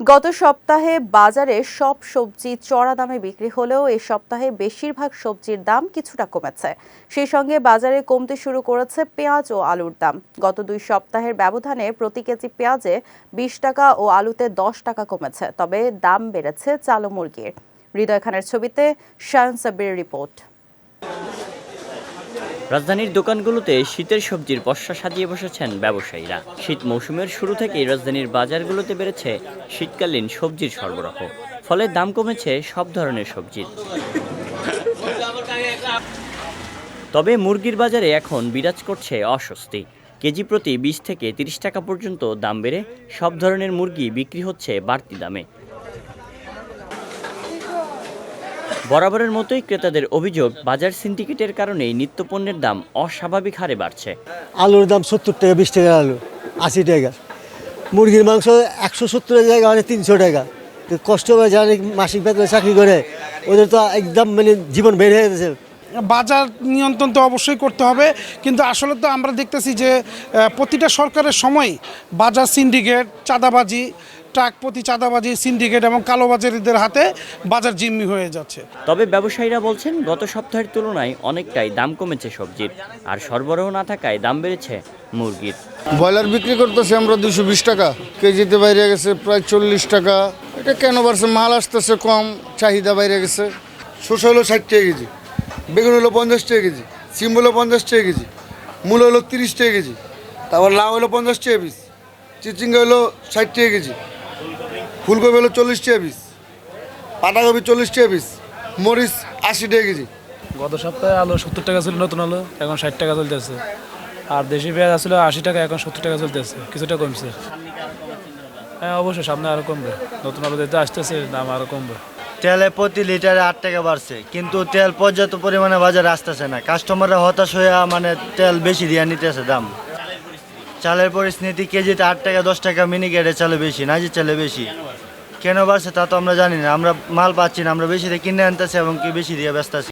গত সপ্তাহে বাজারে সব সবজি চড়া দামে বিক্রি হলেও এ সপ্তাহে বেশিরভাগ সবজির দাম কিছুটা কমেছে। সেই সঙ্গে বাজারে কমতে শুরু করেছে পেঁয়াজ ও আলুর দাম। গত দুই সপ্তাহের ব্যবধানে প্রতি কেজি পেঁয়াজে বিশ টাকা ও আলুতে দশ টাকা কমেছে, তবে দাম বেড়েছে চালু মুরগির। হৃদয় খানের ছবিতে শায়ন সাব্বির রিপোর্ট। রাজধানীর দোকানগুলোতে শীতের সবজির পসরা সাজিয়ে বসেছেন ব্যবসায়ীরা। শীত মৌসুমের শুরু থেকেই রাজধানীর বাজারগুলোতে বেড়েছে শীতকালীন সবজির সরবরাহ। ফলে দাম কমেছে সব ধরনের সবজির। তবে মুরগির বাজারে এখন বিরাজ করছে অস্বস্তি। কেজি প্রতি বিশ থেকে তিরিশ টাকা পর্যন্ত দাম বেড়ে সব ধরনের মুরগি বিক্রি হচ্ছে বাড়তি দামে। বরাবরের মতোই ক্রেতাদের অভিযোগ, বাজার সিন্ডিকেটের কারণেই নিত্যপণ্যের দাম অস্বাভাবিক হারে বাড়ছে। আলুর দাম সত্তর টাকা, বিশ টাকা আলু, আশি টাকা। মুরগির মাংস একশো সত্তরের জায়গা মানে তিনশো টাকা। কষ্ট করে যারা মাসিক বেতনে চাকরি করে, ওদের তো একদম মানে জীবন বেড়ে হয়ে গেছে। বাজার নিয়ন্ত্রণ তো অবশ্যই করতে হবে কিন্তু আসলে তো আমরা দেখতেছি যে প্রতিটা সরকারের সময় বাজার সিন্ডিকেট চাঁদাবাজি ট্রাক প্রতি চাঁদাবাজি সিন্ডিকেট এবং কালোবাজারিদের হাতে বাজার জিম্মি হয়ে যাচ্ছে। তবে ব্যবসায়ীরা বলছেন গত সপ্তাহের তুলনায় অনেকটাই দাম কমেছে সবজির আর সরবরাহ না থাকায় দাম বেড়েছে মুরগির। ব্রয়লার বিক্রি করতেছি আমরা দুশো বিশ টাকা কেজিতে বাইরে গেছে প্রায় চল্লিশ টাকা। এটা কেন বাড়ছে? মাল আসতেছে কম চাহিদা বাইরে গেছে। শসা হলো ষাট টাকা কেজি। বেগুন হলো পঞ্চাশ টাকা কেজি, সিম হলো পঞ্চাশ টাকা কেজি, মূল হলো তিরিশ টাকা কেজি, তারপর লাউ হলো পঞ্চাশ টাকা পিস চিচিঙ্গা হলো ষাট টাকা কেজি, ফুলকপি হলো চল্লিশ টাকা পিস পাতাকপি চল্লিশ টাকা পিস মরিচ আশি টাকা কেজি। গত সপ্তাহে আলু সত্তর টাকা ছিল নতুন আলু, এখন ষাট টাকা চলতেছে। আর দেশি পেঁয়াজ আসলে আশি টাকা, এখন সত্তর টাকা চলতেছে, কিছুটা কমছে। হ্যাঁ অবশ্যই সামনে আরও কমবে, নতুন আলু দিতে আসতেছে, দাম আরও কমবে। তেলে প্রতি লিটারে আট টাকা বাড়ছে। কিন্তু তেল পর্যাপ্ত পরিমাণে বাজারে আসতেছে না। কাস্টমাররা হতাশ হয়ে মানে তেল বেশি দিয়ে নিতেছে দাম। চালের পরিস্থিতি কেজিতে আট টাকা, দশ টাকা মিনি গেটে চালে বেশি নাজি চালে বেশি। কেন বাড়ছে তা তো আমরা জানি না। আমরা মাল পাচ্ছি না, আমরা বেশি দিয়ে কিনে আনতেছি এবং কি বেশি দিয়ে ব্যস্ত আছি